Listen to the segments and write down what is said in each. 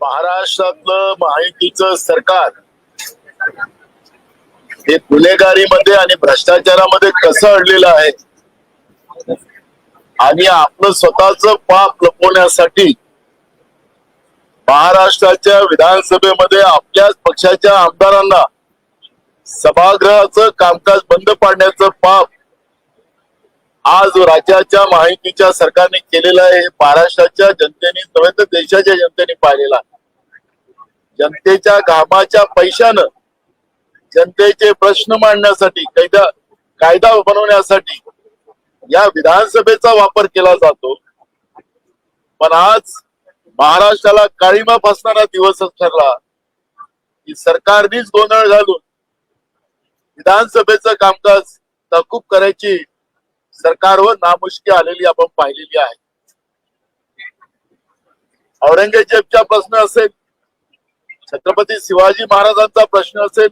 महाराष्ट्रातलं माहितीच सरकार हे गुन्हेगारीमध्ये आणि भ्रष्टाचारामध्ये कसं अडलेलं आहे? आणि आपलं स्वतःच पाप लपवण्यासाठी महाराष्ट्राच्या विधानसभेमध्ये आपल्याच पक्षाच्या आमदारांना सभागृहाचं कामकाज बंद पाडण्याचं पाप आज राज्याच्या माहितीच्या सरकारने केलेलं आहे हे महाराष्ट्राच्या जनतेने नव्हे तर देशाच्या जनतेने पाहिलेलं आहे. जनतेच्या घामाच्या पैशानं जनतेचे प्रश्न मांडण्यासाठी कायदा कायदा बनवण्यासाठी या विधानसभेचा वापर केला जातो. पण आज महाराष्ट्राला काळीमा फासणारा दिवसच ठरला. की सरकारनीच गोंधळ घालून विधानसभेचं कामकाज तहकूब करायची सरकारवर नामुष्की आलेली आपण पाहिलेली आहे. औरंगजेबचा प्रश्न असेल छत्रपती शिवाजी महाराजांचा प्रश्न असेल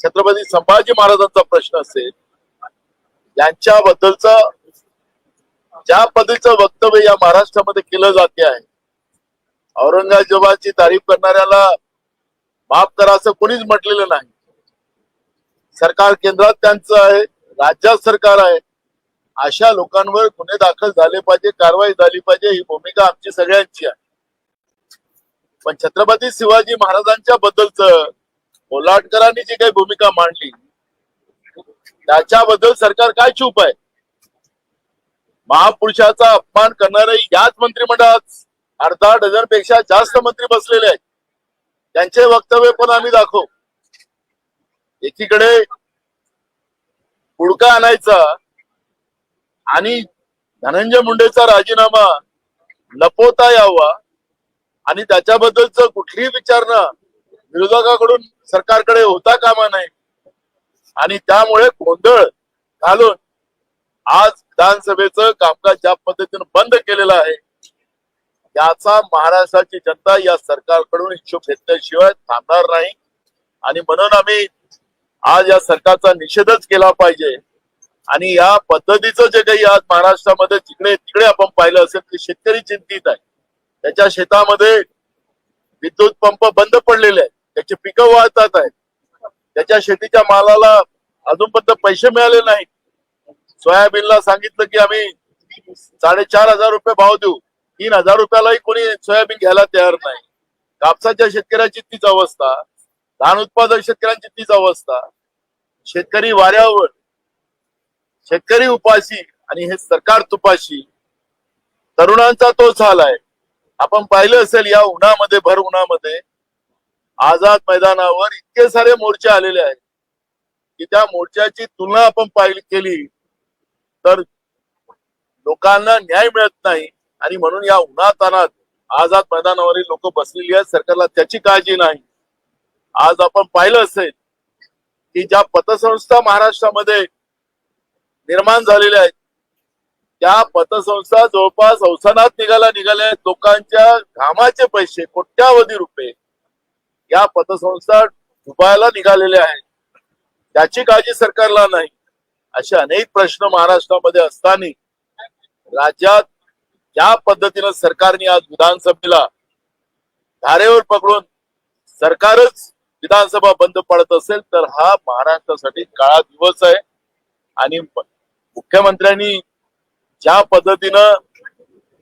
छत्रपती संभाजी महाराजांचा प्रश्न असेल यांच्याबद्दलच ज्या पद्धतीचं वक्तव्य या महाराष्ट्रामध्ये केलं जाते आहे औरंगजेबाची तारीफ करणाऱ्याला माफ करा असं कोणीच म्हटलेलं नाही. सरकार केंद्रात त्यांचं आहे राज्यात सरकार आहे अशा लोकांवर गुन्हे दाखल झाले पाहिजे कारवाई झाली पाहिजे ही भूमिका आमची सगळ्यांची आहे. पण छत्रपती शिवाजी महाराजांच्या बद्दलच कोल्हाटकरांनी जी काही भूमिका मांडली त्याच्याबद्दल सरकार काय चूप आहे? महापुरुषाचा अपमान करणारे याच मंत्रिमंडळात अर्धा डझनपेक्षा जास्त मंत्री बसलेले आहेत. त्यांचे वक्तव्य पण आम्ही दाखवू. एकीकडे पुडका आणायचा आणि धनंजय मुंडेचा राजीनामा लपवता यावा आणि त्याच्याबद्दलच कुठलीही विचारणा विरोधकाकडून सरकारकडे होता कामा नये. आणि त्यामुळे गोंधळ घालून आज विधानसभेचं कामकाज ज्या पद्धतीनं बंद केलेलं आहे याचा महाराष्ट्राची जनता या सरकारकडून हिशोब घेतल्याशिवाय थांबणार नाही. आणि म्हणून आम्ही आज या सरकारचा निषेधच केला पाहिजे. आणि या पद्धतीचं जे काही आज महाराष्ट्रामध्ये जिकडे तिकडे आपण पाहिलं असेल ते शेतकरी चिंतित आहे. त्याच्या शेतामध्ये विद्युत पंप बंद पडलेले आहेत. त्याची पिकं वाहतात आहेत. त्याच्या शेतीच्या मालाला अजूनपर्यंत पैसे मिळाले नाहीत. सोयाबीनला सांगितलं की आम्ही साडेचार हजार रुपये भाव देऊ. तीन हजार रुपयालाही कोणी सोयाबीन घ्यायला तयार नाही. कापसाच्या शेतकऱ्याची तीच अवस्था. धान उत्पादक शेतकऱ्यांची तीच अवस्था. शेतकरी वाऱ्यावर शेतकरी उपाशी आणि हे सरकार तुपाशी. तरुणांचा तोच हाल आहे आपण पाहिलं असेल या उन्हामध्ये भर उन्हामध्ये आझाद मैदानावर इतके सारे मोर्चे आलेले आहेत की त्या मोर्चाची तुलना आपण पाहिली केली. तर लोकांना न्याय मिळत नाही आणि म्हणून या उन्हातानात आझाद मैदानावरील लोक बसलेली आहेत. सरकारला त्याची काळजी नाही. आज आपण पाहिलं असेल की ज्या पतसंस्था महाराष्ट्रामध्ये निर्माण झालेल्या आहेत त्या पतसंस्था जवळपास अवसानात निघाला निघाल्या. आहेत लोकांच्या घामाचे पैसे कोट्यावधी रुपये या पतसंस्था डुबायला निघालेल्या आहेत. त्याची काळजी सरकारला नाही. असे अनेक प्रश्न महाराष्ट्रामध्ये असताना राज्यात ज्या पद्धतीनं सरकारने आज विधानसभेला धारेवर पकडून सरकारच विधानसभा बंद पडत असेल तर हा महाराष्ट्रासाठी काळा दिवस आहे. आणि मुख्यमंत्र्यांनी ज्या पद्धतीनं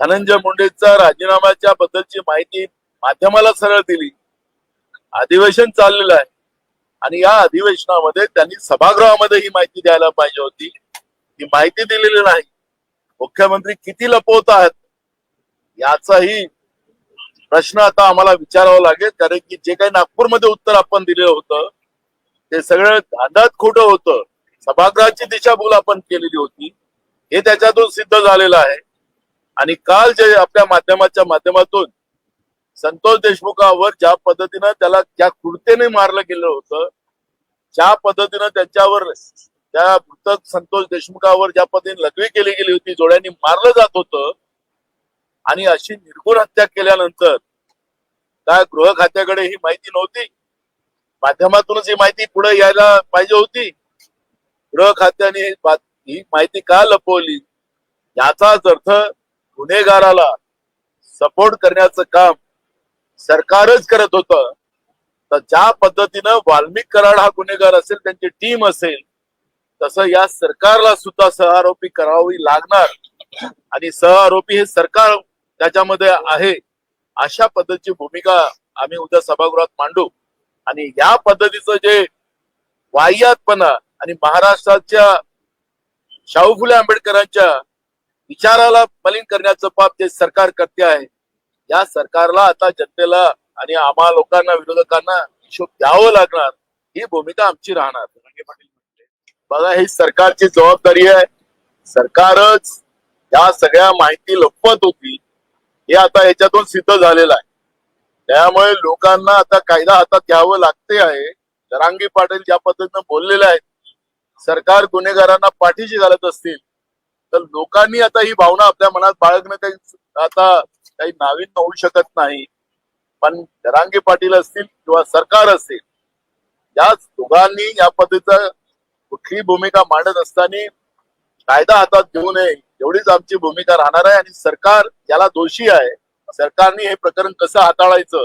धनंजय मुंडेचा राजीनाम्याच्या बद्दलची माहिती माध्यमाला सरळ दिली. अधिवेशन चाललेलं आहे. आणि या अधिवेशनामध्ये त्यांनी सभागृहामध्ये ही माहिती द्यायला पाहिजे होती. ही माहिती दिलेली नाही. मुख्यमंत्री किती लपवत आहेत? याचाही प्रश्न आता आम्हाला विचारावा लागेल. कारण की जे काही नागपूरमध्ये उत्तर आपण दिलेलं होतं ते सगळं धांदात खोटं होतं. सभागृहाची दिशाभूल आपण केलेली होती. हे त्याच्यातून सिद्ध झालेलं आहे. आणि काल जे आपल्या माध्यमाच्या माध्यमातून संतोष देशमुखावर ज्या पद्धतीनं त्याला ज्या कुर्तेने मारलं गेलं होतं ज्या पद्धतीनं त्याच्यावर त्या मृतक संतोष देशमुखावर ज्या पद्धतीने लघवी केली गेली होती जोड्यांनी मारलं जात होतं आणि अशी निर्गुण हत्या केल्यानंतर काय गृह खात्याकडे ही माहिती नव्हती. माध्यमातूनच ही माहिती पुढे यायला पाहिजे होती. गृह खात्याने ही माहिती का लपवली? याचाच अर्थ गुन्हेगाराला सपोर्ट करण्याचं काम सरकारच करत होतं. तर ज्या पद्धतीनं वाल्मिक कराड हा गुन्हेगार असेल त्यांची टीम असेल तसं या सरकारला सुद्धा सहआरोपी करावी लागणार. आणि सहआरोपी हे सरकार त्याच्यामध्ये आहे. अशा पद्धतीची भूमिका आम्ही उद्या सभागृहात मांडू. आणि या पद्धतीचं जे वाह्यातपणा आणि महाराष्ट्राच्या शाहू फुले आंबेडकरांच्या विचाराला मलिन करण्याचं पाप ते सरकार करते आहे. या सरकारला आता जनतेला आणि आम्हा लोकांना विरोधकांना हिशोब द्यावं लागणार. ही भूमिका आमची राहणार. बघा ही सरकारची जबाबदारी आहे. सरकारच या सगळ्या माहिती लपवत होती. हे आता याच्यातून सिद्ध झालेलं आहे. त्यामुळे लोकांना आता कायदा हातात घ्यावं लागते आहे. जरांगी पाटील ज्या पद्धतीनं बोललेले आहेत सरकार गुन्हेगारांना पाठीशी घालत असतील तर लोकांनी आता ही भावना आपल्या मनात बाळगणं काही आता काही नावीन्य होऊ शकत नाही. पण जरांगे पाटील असतील किंवा सरकार असेल याच दोघांनी या पद्धतीचा कुठली भूमिका मांडत असताना कायदा हातात घेऊ नये एवढीच आमची भूमिका राहणार आहे आणि सरकार याला दोषी आहे. सरकारने हे प्रकरण कसं हाताळायचं